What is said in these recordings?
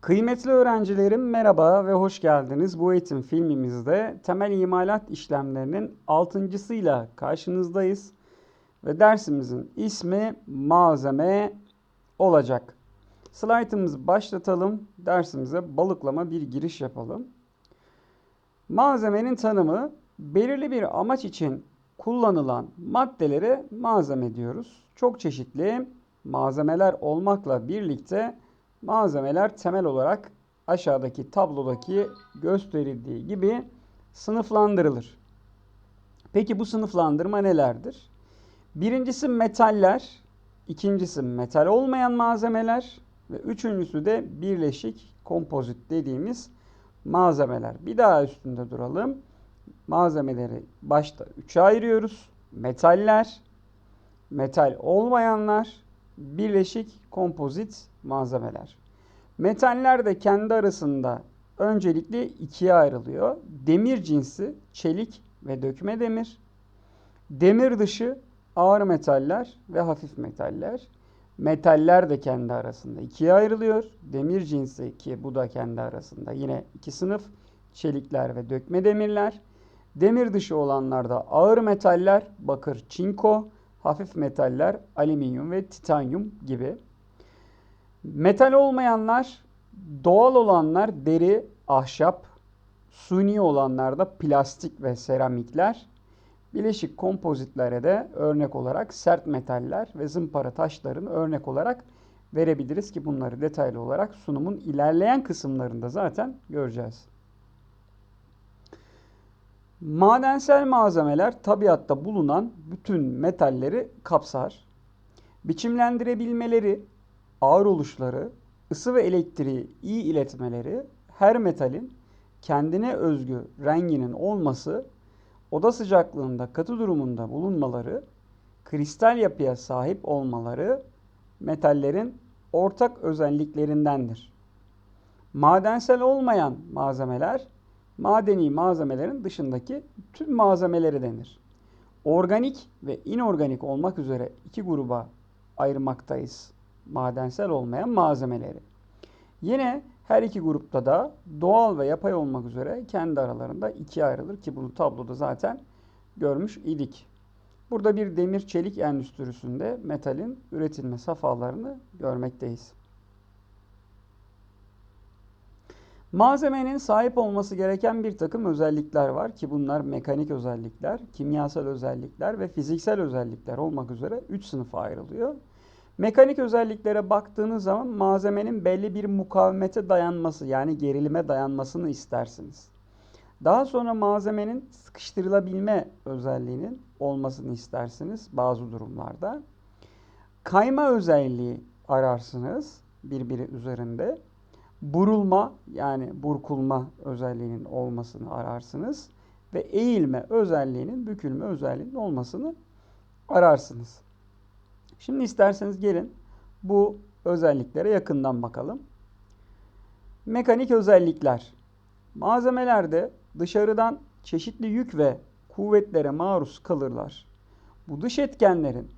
Kıymetli öğrencilerim merhaba ve hoş geldiniz. Bu eğitim filmimizde temel imalat işlemlerinin altıncısıyla karşınızdayız. Ve dersimizin ismi malzeme olacak. Slaytımızı başlatalım. Dersimize balıklama bir giriş yapalım. Malzemenin tanımı belirli bir amaç için kullanılan maddelere malzeme diyoruz. Çok çeşitli malzemeler olmakla birlikte malzemeler temel olarak aşağıdaki tablodaki gösterildiği gibi sınıflandırılır. Peki bu sınıflandırma nelerdir? Birincisi metaller, ikincisi metal olmayan malzemeler ve üçüncüsü de birleşik kompozit dediğimiz malzemeler. Bir daha üstünde duralım. Malzemeleri başta üçe ayırıyoruz. Metaller, metal olmayanlar, birleşik kompozit malzemeler. Metaller de kendi arasında öncelikle ikiye ayrılıyor. Demir cinsi, çelik ve dökme demir. Demir dışı ağır metaller ve hafif metaller. Metaller de kendi arasında ikiye ayrılıyor. Demir cinsi ki bu da kendi arasında yine iki sınıf. Çelikler ve dökme demirler. Demir dışı olanlarda ağır metaller, bakır, çinko, hafif metaller, alüminyum ve titanyum gibi. Metal olmayanlar, doğal olanlar deri, ahşap, suni olanlar da plastik ve seramikler. Bileşik kompozitlere de örnek olarak sert metaller ve zımpara taşlarını örnek olarak verebiliriz ki bunları detaylı olarak sunumun ilerleyen kısımlarında zaten göreceğiz. Madensel malzemeler tabiatta bulunan bütün metalleri kapsar. Biçimlendirebilmeleri, ağır oluşları, ısı ve elektriği iyi iletmeleri, her metalin kendine özgü renginin olması, oda sıcaklığında katı durumunda bulunmaları, kristal yapıya sahip olmaları metallerin ortak özelliklerindendir. Madensel olmayan malzemeler madeni malzemelerin dışındaki tüm malzemeleri denir. Organik ve inorganik olmak üzere iki gruba ayırmaktayız madensel olmayan malzemeleri. Yine her iki grupta da doğal ve yapay olmak üzere kendi aralarında ikiye ayrılır ki bunu tabloda zaten görmüş idik. Burada bir demir çelik endüstrisinde metalin üretilme safhalarını görmekteyiz. Malzemenin sahip olması gereken bir takım özellikler var ki bunlar mekanik özellikler, kimyasal özellikler ve fiziksel özellikler olmak üzere 3 sınıfa ayrılıyor. Mekanik özelliklere baktığınız zaman malzemenin belli bir mukavemete dayanması yani gerilime dayanmasını istersiniz. Daha sonra malzemenin sıkıştırılabilme özelliğinin olmasını istersiniz bazı durumlarda. Kayma özelliği ararsınız birbiri üzerinde burulma yani burkulma özelliğinin olmasını ararsınız ve eğilme özelliğinin, bükülme özelliğinin olmasını ararsınız. Şimdi isterseniz gelin bu özelliklere yakından bakalım. Mekanik özellikler. Malzemelerde dışarıdan çeşitli yük ve kuvvetlere maruz kalırlar. Bu dış etkenlerin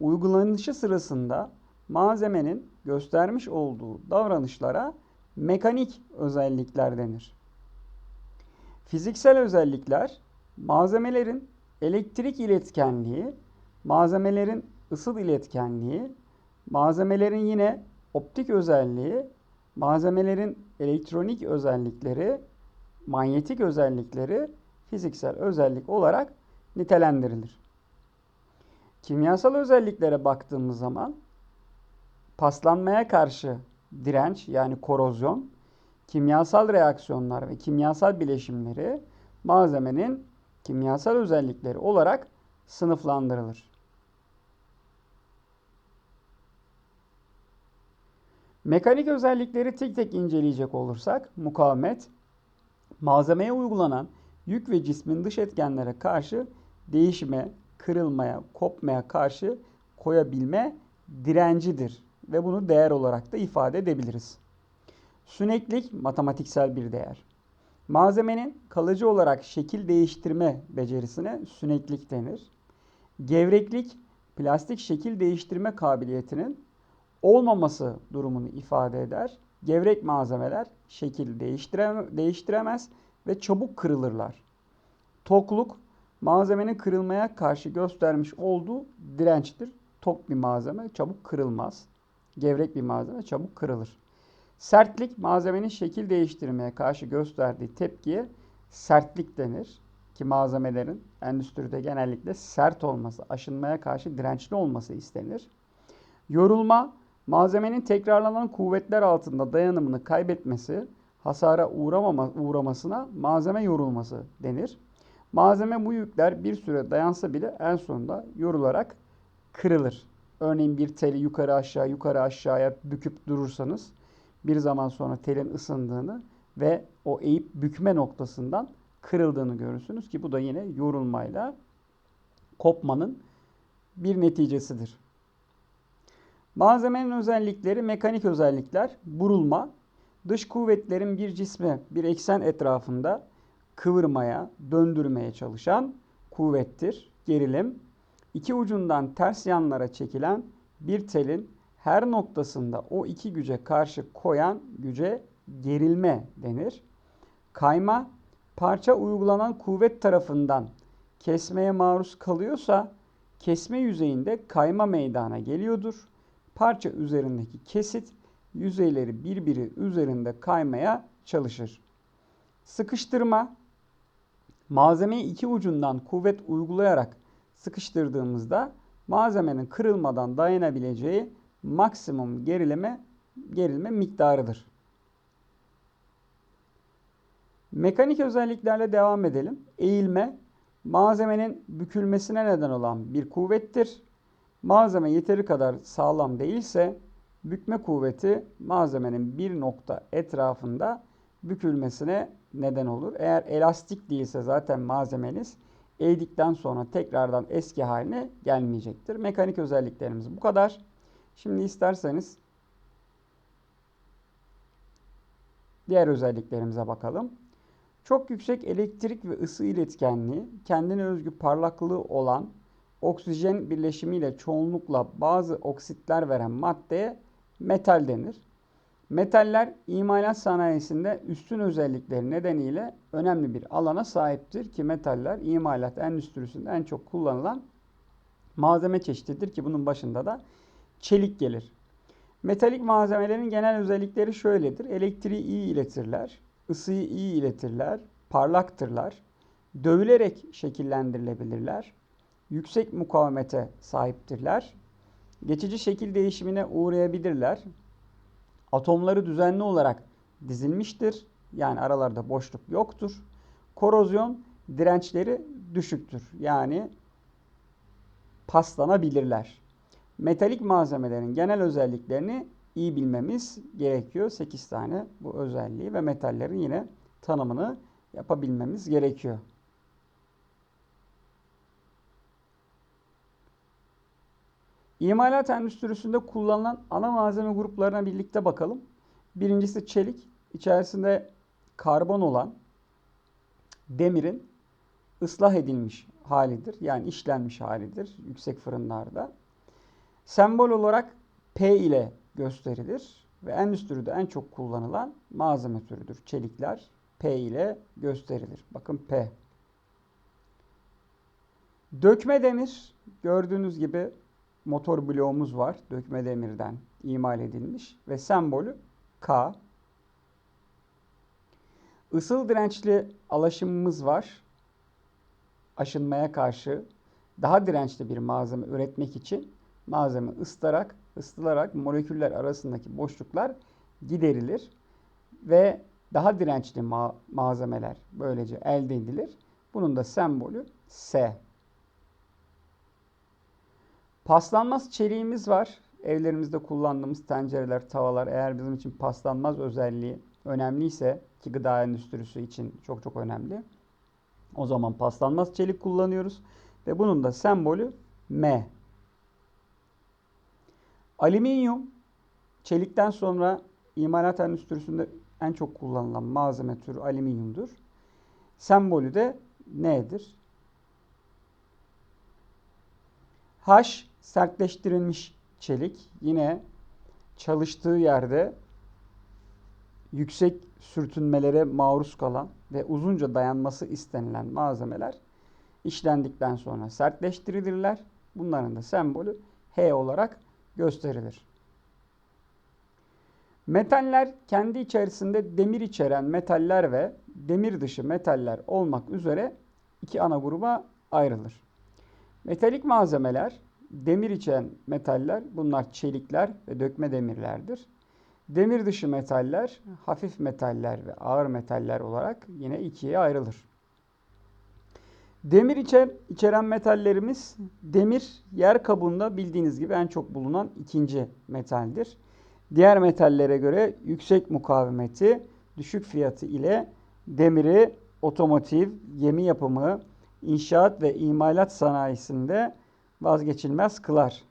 uygulanışı sırasında malzemenin göstermiş olduğu davranışlara mekanik özellikler denir. Fiziksel özellikler malzemelerin elektrik iletkenliği, malzemelerin ısı iletkenliği, malzemelerin yine optik özelliği, malzemelerin elektronik özellikleri, manyetik özellikleri fiziksel özellik olarak nitelendirilir. Kimyasal özelliklere baktığımız zaman paslanmaya karşı direnç yani korozyon, kimyasal reaksiyonlar ve kimyasal bileşimleri malzemenin kimyasal özellikleri olarak sınıflandırılır. Mekanik özellikleri tek tek inceleyecek olursak mukavemet malzemeye uygulanan yük ve cismin dış etkenlere karşı değişime, kırılmaya, kopmaya karşı koyabilme direncidir ve bunu değer olarak da ifade edebiliriz. Süneklik matematiksel bir değer. Malzemenin kalıcı olarak şekil değiştirme becerisine süneklik denir. Gevreklik plastik şekil değiştirme kabiliyetinin olmaması durumunu ifade eder Gevrek malzemeler şekil değiştire- değiştiremez ve çabuk kırılırlar. Tokluk malzemenin kırılmaya karşı göstermiş olduğu dirençtir. Tok bir malzeme çabuk kırılmaz. Gevrek bir malzeme çabuk kırılır. Sertlik malzemenin şekil değiştirmeye karşı gösterdiği tepkiye sertlik denir. Ki malzemelerin endüstride genellikle sert olması, aşınmaya karşı dirençli olması istenir. Yorulma malzemenin tekrarlanan kuvvetler altında dayanımını kaybetmesi, hasara uğramama, uğramasına malzeme yorulması denir. Malzeme bu yükler bir süre dayansa bile en sonunda yorularak kırılır. Örneğin bir teli yukarı aşağı yukarı aşağıya büküp durursanız bir zaman sonra telin ısındığını ve o eğip bükme noktasından kırıldığını görürsünüz ki bu da yine yorulmayla kopmanın bir neticesidir. Malzemenin özellikleri mekanik özellikler, burulma, dış kuvvetlerin bir cisme bir eksen etrafında kıvırmaya, döndürmeye çalışan kuvvettir. Gerilim, iki ucundan ters yanlara çekilen bir telin her noktasında o iki güce karşı koyan güce gerilme denir. Kayma, parça uygulanan kuvvet tarafından kesmeye maruz kalıyorsa kesme yüzeyinde kayma meydana geliyordur. Parça üzerindeki kesit yüzeyleri birbiri üzerinde kaymaya çalışır. Sıkıştırma, malzemeyi iki ucundan kuvvet uygulayarak sıkıştırdığımızda malzemenin kırılmadan dayanabileceği maksimum gerileme gerilme miktarıdır. Mekanik özelliklerle devam edelim. Eğilme malzemenin bükülmesine neden olan bir kuvvettir. Malzeme yeteri kadar sağlam değilse bükme kuvveti malzemenin bir nokta etrafında bükülmesine neden olur. Eğer elastik değilse zaten malzemeniz eğdikten sonra tekrardan eski haline gelmeyecektir. Mekanik özelliklerimiz bu kadar. Şimdi isterseniz diğer özelliklerimize bakalım. Çok yüksek elektrik ve ısı iletkenliği, kendine özgü parlaklığı olan oksijen birleşimiyle çoğunlukla bazı oksitler veren maddeye metal denir. Metaller imalat sanayisinde üstün özellikleri nedeniyle önemli bir alana sahiptir ki metaller imalat endüstrisinde en çok kullanılan malzeme çeşididir ki bunun başında da çelik gelir. Metalik malzemelerin genel özellikleri şöyledir. Elektriği iyi iletirler, ısıyı iyi iletirler, parlaktırlar, dövülerek şekillendirilebilirler, yüksek mukavemete sahiptirler, geçici şekil değişimine uğrayabilirler, atomları düzenli olarak dizilmiştir, yani aralarda boşluk yoktur, korozyon dirençleri düşüktür, yani paslanabilirler. Metalik malzemelerin genel özelliklerini iyi bilmemiz gerekiyor. 8 tane bu özelliği ve metallerin yine tanımını yapabilmemiz gerekiyor. İmalat endüstrisinde kullanılan ana malzeme gruplarına birlikte bakalım. Birincisi çelik. İçerisinde karbon olan demirin ıslah edilmiş halidir. Yani işlenmiş halidir yüksek fırınlarda. Sembol olarak P ile gösterilir ve endüstride en çok kullanılan malzeme türüdür. Çelikler P ile gösterilir. Bakın P. Dökme demir gördüğünüz gibi motor bloğumuz var. Dökme demirden imal edilmiş ve sembolü K. Isıl dirençli alaşımımız var. Aşınmaya karşı daha dirençli bir malzeme üretmek için malzeme ısıtarak, ısıtılarak moleküller arasındaki boşluklar giderilir ve daha dirençli ma- malzemeler böylece elde edilir. Bunun da sembolü S. Paslanmaz çeliğimiz var. Evlerimizde kullandığımız tencereler, tavalar eğer bizim için paslanmaz özelliği önemliyse ki gıda endüstrisi için çok çok önemli. O zaman paslanmaz çelik kullanıyoruz ve bunun da sembolü M. Alüminyum çelikten sonra imalat endüstrisinde en çok kullanılan malzeme türü alüminyumdur. Sembolü de N'dir. H sertleştirilmiş çelik. Yine çalıştığı yerde yüksek sürtünmelere maruz kalan ve uzunca dayanması istenilen malzemeler işlendikten sonra sertleştirilirler. Bunların da sembolü H olarak gösterilir. Metaller kendi içerisinde demir içeren metaller ve demir dışı metaller olmak üzere iki ana gruba ayrılır. Metalik malzemeler, demir içeren metaller, bunlar çelikler ve dökme demirlerdir. Demir dışı metaller, hafif metaller ve ağır metaller olarak yine ikiye ayrılır. Demir içer, içeren metallerimiz, demir yer kabuğunda bildiğiniz gibi en çok bulunan ikinci metaldir. Diğer metallere göre yüksek mukavemeti, düşük fiyatı ile demiri otomotiv, gemi yapımı, inşaat ve imalat sanayisinde vazgeçilmez kılar.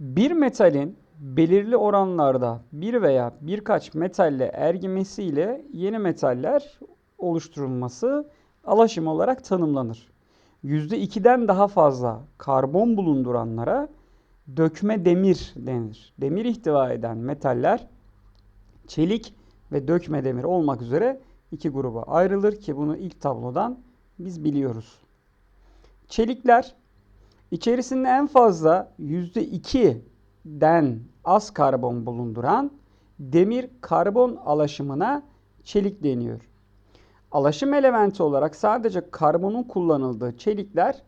Bir metalin belirli oranlarda bir veya birkaç metalle ergimesiyle yeni metaller oluşturulması alaşım olarak tanımlanır. %2'den daha fazla karbon bulunduranlara dökme demir denir. Demir ihtiva eden metaller çelik ve dökme demir olmak üzere iki gruba ayrılır ki bunu ilk tablodan biz biliyoruz. Çelikler içerisinde en fazla %2'den az karbon bulunduran demir karbon alaşımına çelik deniyor. Alaşım elementi olarak sadece karbonun kullanıldığı çelikler,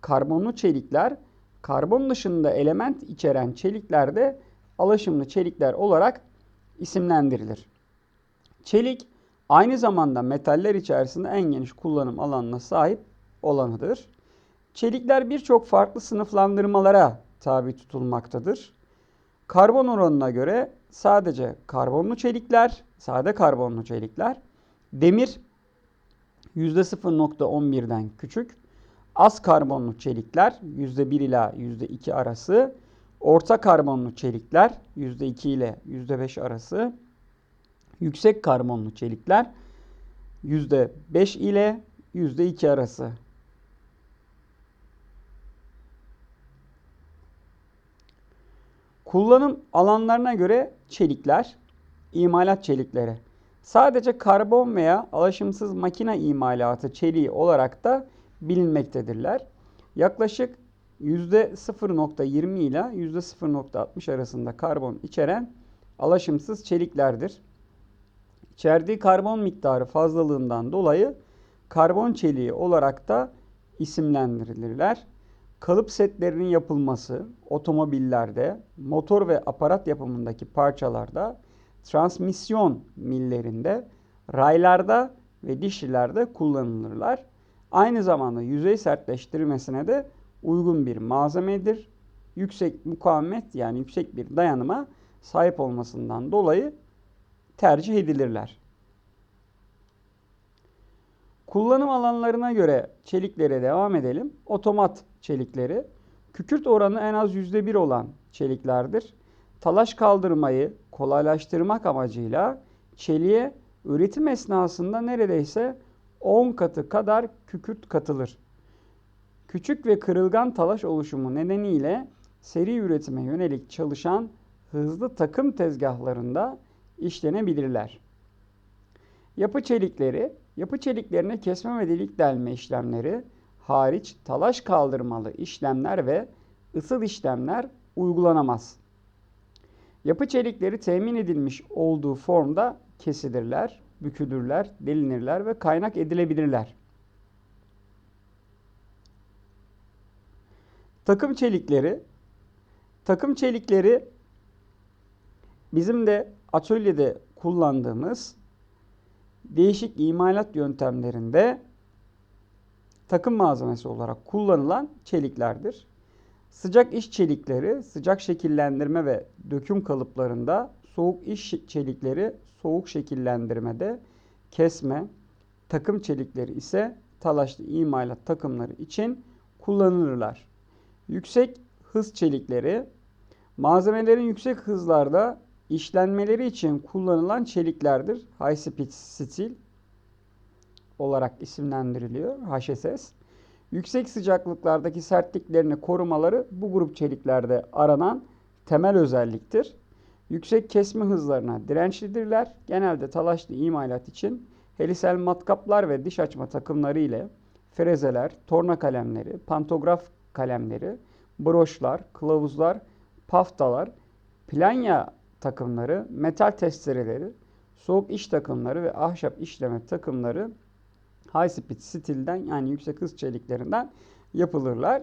karbonlu çelikler, karbon dışında element içeren çelikler de alaşımlı çelikler olarak isimlendirilir. Çelik aynı zamanda metaller içerisinde en geniş kullanım alanına sahip olanıdır. Çelikler birçok farklı sınıflandırmalara tabi tutulmaktadır. Karbon oranına göre sadece karbonlu çelikler, sade karbonlu çelikler, demir %0.11'den küçük, az karbonlu çelikler %1 ila %2 arası, orta karbonlu çelikler %2 ile %5 arası, yüksek karbonlu çelikler %5 ile %2 arası. Kullanım alanlarına göre çelikler, imalat çelikleri. Sadece karbon veya alaşımsız makine imalatı çeliği olarak da bilinmektedirler. Yaklaşık %0.20 ile %0.60 arasında karbon içeren alaşımsız çeliklerdir. İçerdiği karbon miktarı fazlalığından dolayı karbon çeliği olarak da isimlendirilirler. Kalıp setlerinin yapılması otomobillerde, motor ve aparat yapımındaki parçalarda, transmisyon millerinde, raylarda ve dişlilerde kullanılırlar. Aynı zamanda yüzey sertleştirmesine de uygun bir malzemedir. Yüksek mukavemet yani yüksek bir dayanıma sahip olmasından dolayı tercih edilirler. Kullanım alanlarına göre çeliklere devam edelim. Otomat çelikleri. Kükürt oranı en az %1 olan çeliklerdir. Talaş kaldırmayı kolaylaştırmak amacıyla çeliğe üretim esnasında neredeyse 10 katı kadar kükürt katılır. Küçük ve kırılgan talaş oluşumu nedeniyle seri üretime yönelik çalışan hızlı takım tezgahlarında işlenebilirler. Yapı çelikleri, yapı çeliklerine kesme ve delik delme işlemleri hariç talaş kaldırmalı işlemler ve ısıl işlemler uygulanamaz. Yapı çelikleri temin edilmiş olduğu formda kesilirler, bükülürler, delinirler ve kaynak edilebilirler. Takım çelikleri Takım çelikleri bizim de atölyede kullandığımız değişik imalat yöntemlerinde takım malzemesi olarak kullanılan çeliklerdir. Sıcak iş çelikleri sıcak şekillendirme ve döküm kalıplarında, soğuk iş çelikleri soğuk şekillendirmede, kesme, takım çelikleri ise talaşlı imalat takımları için kullanılırlar. Yüksek hız çelikleri malzemelerin yüksek hızlarda işlenmeleri için kullanılan çeliklerdir. High speed steel olarak isimlendiriliyor HSS. Yüksek sıcaklıklardaki sertliklerini korumaları bu grup çeliklerde aranan temel özelliktir. Yüksek kesme hızlarına dirençlidirler. Genelde talaşlı imalat için helisel matkaplar ve diş açma takımları ile frezeler, torna kalemleri, pantograf kalemleri, broşlar, kılavuzlar, paftalar, planya takımları, metal testereleri, soğuk iş takımları ve ahşap işleme takımları high speed stilden yani yüksek hız çeliklerinden yapılırlar.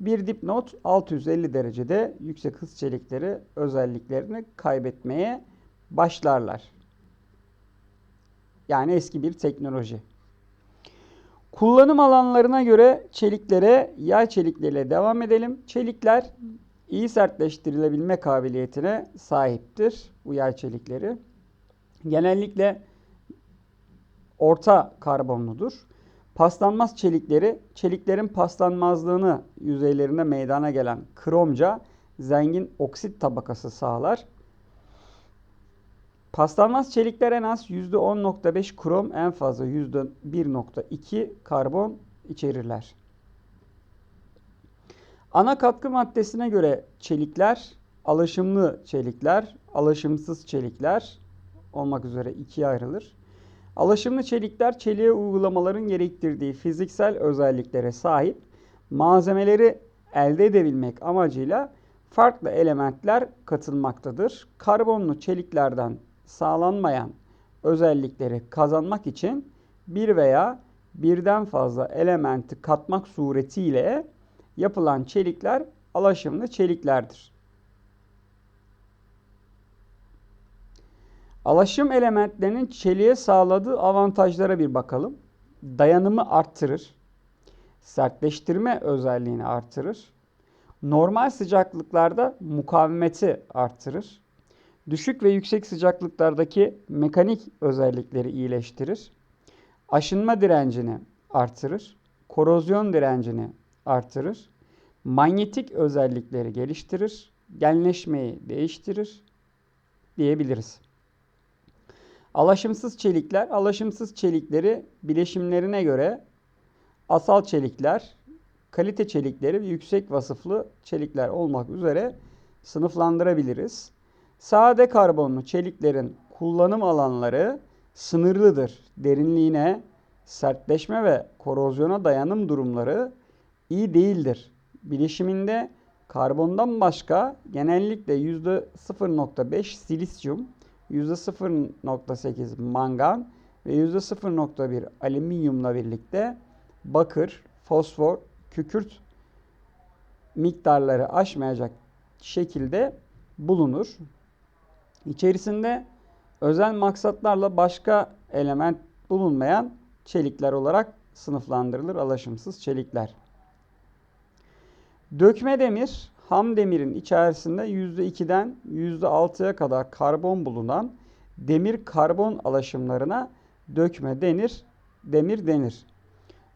Bir dipnot 650 derecede yüksek hız çelikleri özelliklerini kaybetmeye başlarlar. Yani eski bir teknoloji. Kullanım alanlarına göre çeliklere yay çelikleriyle devam edelim. Çelikler iyi sertleştirilebilme kabiliyetine sahiptir bu yay çelikleri. Genellikle orta karbonludur. Paslanmaz çelikleri, çeliklerin paslanmazlığını yüzeylerinde meydana gelen kromca zengin oksit tabakası sağlar. Paslanmaz çelikler en az %10.5 krom, en fazla %1.2 karbon içerirler. Ana katkı maddesine göre çelikler, alaşımlı çelikler, alaşımsız çelikler olmak üzere ikiye ayrılır. Alaşımlı çelikler çeliğe uygulamaların gerektirdiği fiziksel özelliklere sahip malzemeleri elde edebilmek amacıyla farklı elementler katılmaktadır. Karbonlu çeliklerden sağlanmayan özellikleri kazanmak için bir veya birden fazla elementi katmak suretiyle yapılan çelikler alaşımlı çeliklerdir. Alaşım elementlerinin çeliğe sağladığı avantajlara bir bakalım. Dayanımı arttırır. Sertleştirme özelliğini artırır. Normal sıcaklıklarda mukavemeti artırır. Düşük ve yüksek sıcaklıklardaki mekanik özellikleri iyileştirir. Aşınma direncini artırır. Korozyon direncini artırır. Manyetik özellikleri geliştirir. Genleşmeyi değiştirir diyebiliriz. Alaşımsız çelikler, alaşımsız çelikleri bileşimlerine göre asal çelikler, kalite çelikleri ve yüksek vasıflı çelikler olmak üzere sınıflandırabiliriz. Sade karbonlu çeliklerin kullanım alanları sınırlıdır. Derinliğine, sertleşme ve korozyona dayanım durumları iyi değildir. Bileşiminde karbondan başka genellikle %0.5 silisyum, %0.8 mangan ve %0.1 alüminyumla birlikte bakır, fosfor, kükürt miktarları aşmayacak şekilde bulunur. İçerisinde özel maksatlarla başka element bulunmayan çelikler olarak sınıflandırılır alaşımsız çelikler. Dökme demir ham demirin içerisinde %2'den %6'ya kadar karbon bulunan demir karbon alaşımlarına dökme denir, demir denir.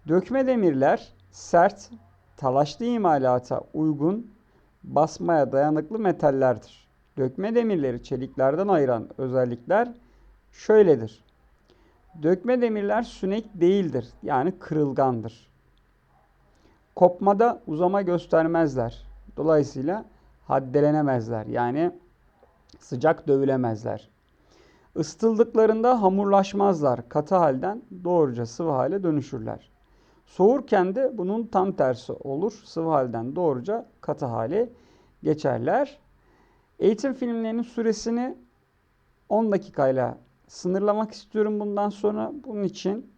Dökme demirler sert, talaşlı imalata uygun, basmaya dayanıklı metallerdir. Dökme demirleri çeliklerden ayıran özellikler şöyledir. Dökme demirler sünek değildir. Yani kırılgandır. Kopmada uzama göstermezler. Dolayısıyla haddelenemezler. Yani sıcak dövülemezler. Isıtıldıklarında hamurlaşmazlar. Katı halden doğruca sıvı hale dönüşürler. Soğurken de bunun tam tersi olur. Sıvı halden doğruca katı hale geçerler. Eğitim filmlerinin süresini 10 dakikayla sınırlamak istiyorum bundan sonra. Bunun için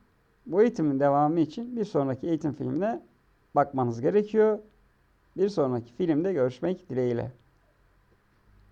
bu eğitimin devamı için bir sonraki eğitim filmine bakmanız gerekiyor. Bir sonraki filmde görüşmek dileğiyle.